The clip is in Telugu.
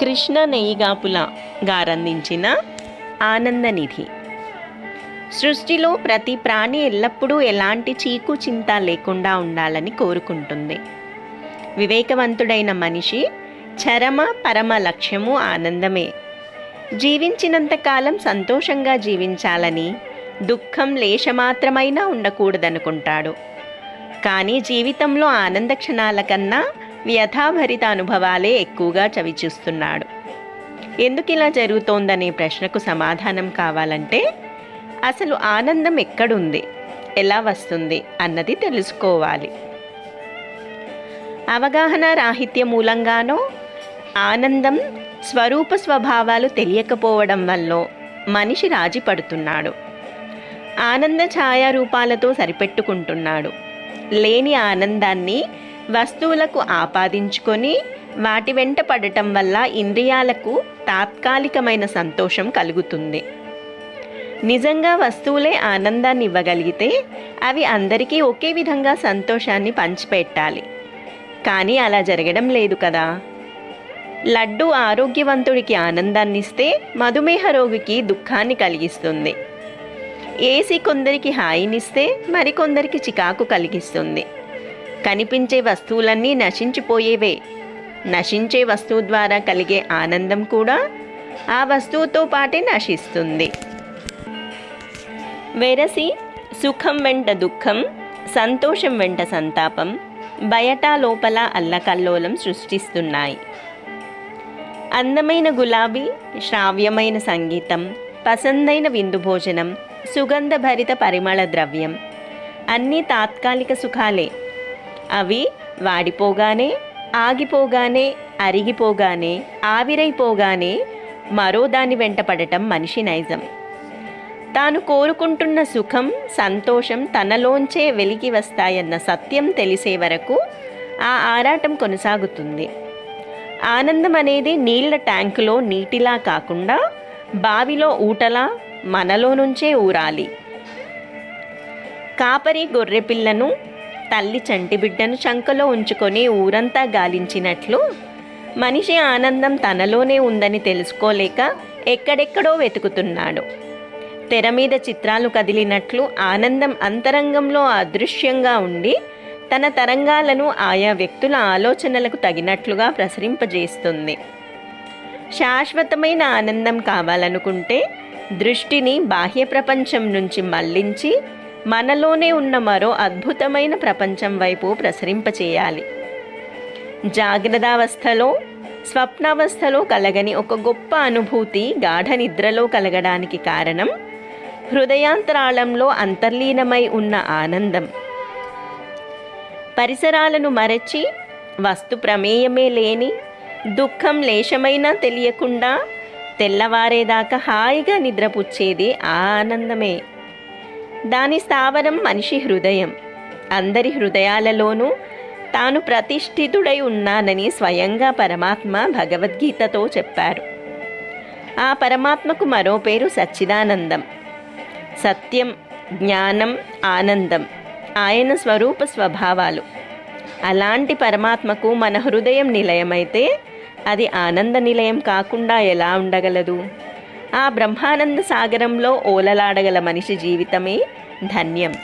కృష్ణ నెయ్యిగాపుల గారందించిన ఆనందనిధి. సృష్టిలో ప్రతి ప్రాణి ఎల్లప్పుడూ ఎలాంటి చీకు చింత లేకుండా ఉండాలని కోరుకుంటుంది. వివేకవంతుడైన మనిషి చరమ పరమ లక్ష్యము ఆనందమే. జీవించినంతకాలం సంతోషంగా జీవించాలని దుఃఖం లేశమాత్రమైనా ఉండకూడదనుకుంటాడు. కానీ జీవితంలో ఆనంద క్షణాల కన్నా వ్యథాభరిత అనుభవాలే ఎక్కువగా చవిచూస్తున్నాడు. ఎందుకు ఇలా జరుగుతోందనే ప్రశ్నకు సమాధానం కావాలంటే అసలు ఆనందం ఎక్కడుంది? ఎలా వస్తుంది? అన్నది తెలుసుకోవాలి. అవగాహన రాహిత్య మూలంగానో ఆనందం స్వరూప స్వభావాలు తెలియకపోవడం వల్ల మనిషి రాజీ పడుతున్నాడు ఆనంద ఛాయారూపాలతో సరిపెట్టుకుంటున్నాడు. లేని ఆనందాన్ని వస్తువులకు ఆపాదించుకొని వాటి వెంట పడటం వల్ల ఇంద్రియాలకు తాత్కాలికమైన సంతోషం కలుగుతుంది. నిజంగా వస్తువులే ఆనందాన్ని ఇవ్వగలిగితే అవి అందరికీ ఒకే విధంగా సంతోషాన్ని పంచిపెట్టాలి. కానీ అలా జరగడం లేదు కదా. లడ్డు ఆరోగ్యవంతుడికి ఆనందాన్ని ఇస్తే మధుమేహ రోగికి దుఃఖాన్ని కలిగిస్తుంది. ఏసీ కొందరికి హాయినిస్తే మరికొందరికి చికాకు కలిగిస్తుంది. కనిపించే వస్తువులన్నీ నశించిపోయేవే. నశించే వస్తువు ద్వారా కలిగే ఆనందం కూడా ఆ వస్తువుతో పాటే నశిస్తుంది. వెరసి సుఖం వెంట దుఃఖం సంతోషం వెంట సంతాపం బయట లోపల అల్లకల్లోలం సృష్టిస్తున్నాయి. అందమైన గులాబీ శ్రావ్యమైన సంగీతం పసందైన విందు భోజనం సుగంధభరిత పరిమళ ద్రవ్యం అన్నీ తాత్కాలిక సుఖాలే. అవి వాడిపోగానే ఆగిపోగానే అరిగిపోగానే ఆవిరైపోగానే మరో దాని వెంట పడటం మనిషి నైజం. తాను కోరుకుంటున్న సుఖం సంతోషం తనలోంచే వెలికి వస్తాయన్న సత్యం తెలిసే వరకు ఆ ఆరాటం కొనసాగుతుంది. ఆనందం అనేది నీళ్ళ ట్యాంకులో నీటిలా కాకుండా బావిలో ఊటలా మనలో నుంచే ఊరాలి. కాపరి గొర్రెపిల్లను తల్లి చంటి బిడ్డను చంకలో ఉంచుకొని ఊరంతా గాలించినట్లు మనిషి ఆనందం తనలోనే ఉందని తెలుసుకోలేక ఎక్కడెక్కడో వెతుకుతున్నాడు. తెర మీద చిత్రాలు కదిలినట్లు ఆనందం అంతరంగంలో అదృశ్యంగా ఉండి తన తరంగాలను ఆయా వ్యక్తుల ఆలోచనలకు తగినట్లుగా ప్రసరింపజేస్తుంది. శాశ్వతమైన ఆనందం కావాలనుకుంటే దృష్టిని బాహ్య ప్రపంచం నుంచి మళ్ళించి మనలోనే ఉన్న మరో అద్భుతమైన ప్రపంచం వైపు ప్రసరింపచేయాలి. జాగ్రత్తావస్థలో స్వప్నావస్థలో కలగని ఒక గొప్ప అనుభూతి గాఢ నిద్రలో కలగడానికి కారణం హృదయాంతరాళంలో అంతర్లీనమై ఉన్న ఆనందం. పరిసరాలను మరచి వస్తు ప్రమేయమే లేని దుఃఖం లేశమైనా తెలియకుండా తెల్లవారేదాకా హాయిగా నిద్రపుచ్చేది ఆ ఆనందమే. దాని స్థావరం మనిషి హృదయం. అందరి హృదయాలలోనూ తాను ప్రతిష్ఠితుడై ఉన్నానని స్వయంగా పరమాత్మ భగవద్గీతతో చెప్పారు. ఆ పరమాత్మకు మరో పేరు సచ్చిదానందం. సత్యం జ్ఞానం ఆనందం ఆయన స్వరూప స్వభావాలు. అలాంటి పరమాత్మకు మన హృదయం నిలయమైతే అది ఆనంద నిలయం కాకుండా ఎలా ఉండగలదు? ఆ బ్రహ్మానంద సాగరంలో ఓలలాడగల మనిషి జీవితమే ధన్యం.